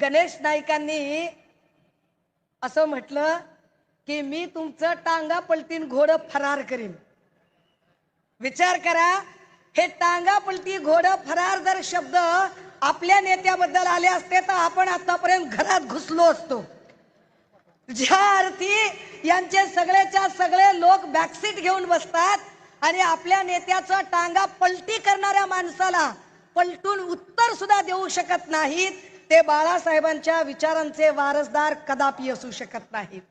गणेश नाईकांनी असं म्हटलं की मी तुमचं टांगा पलटीन घोडं फरार करीन. विचार करा हे टांगा पलटी घोडं फरार जर शब्द आपल्या नेत्याबद्दल आले असते तर आपण आतापर्यंत घरात घुसलो असतो. ज्या अर्थी यांचे सगळेच्या सगळे लोक बॅकसीट घेऊन बसतात आणि आपल्या नेत्याचं टांगा पलटी करणाऱ्या माणसाला पलटून उत्तर सुद्धा देऊ शकत नाहीत ते बाळासाहेबांच्या विचारांचे वारसदार कदापि असू शकत नाहीत.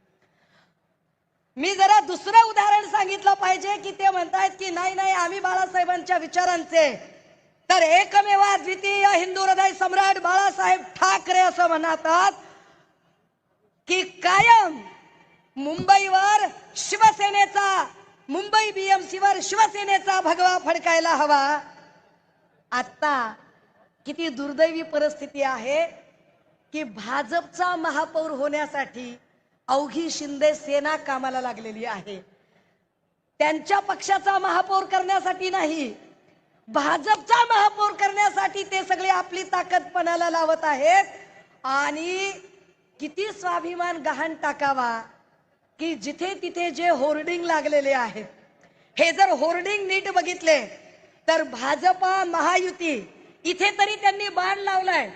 मी जरा दुसरं उदाहरण सांगितलं पाहिजे की ते म्हणतायत की नाही नाही आम्ही बाळासाहेबांच्या विचारांचे. तर एकमेवा द्वितीय हिंदू हृदय सम्राट बाळासाहेब ठाकरे असं म्हणतात की कायम मुंबईवर शिवसेनेचा मुंबई बीएमसीवर शिवसेनेचा भगवा फडकायला हवा. आता किती दुर्दैवी परिस्थिती आहे की भाजपचा महापौर होण्यासाठी अवघी शिंदे सेना कामाला लागलेली आहे. त्यांच्या पक्षाचा महापौर करण्यासाठी नाही भाजपचा महापौर करण्यासाठी ते सगळे आपली ताकद पणाला लावत आहेत. आणि किती स्वाभिमान गहाण टाकावा की जिथे तिथे जे होर्डिंग लागलेले आहेत. हे जर होर्डिंग नीट बघितले तर भाजपा महायुती इथे तरी त्यांनी बाण लावलाय.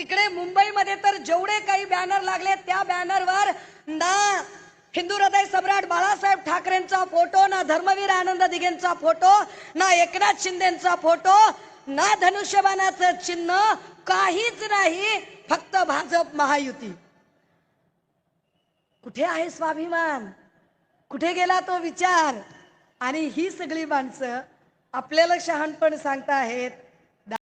तिकडे मुंबईमध्ये तर जेवढे काही बॅनर लागले त्या बॅनरवर ना हिंदू हृदय सम्राट बाळासाहेब ठाकरेंचा फोटो ना धर्मवीर आनंद दिघेंचा फोटो ना एकनाथ शिंदेचा फोटो ना धनुष्यबाणाचं चिन्ह काहीच नाही फक्त भाजप महायुती. कुठे आहे स्वाभिमान? कुठे गेला तो विचार? आणि ही सगळी माणसं आपल्याला शहाणपण सांगता आहेत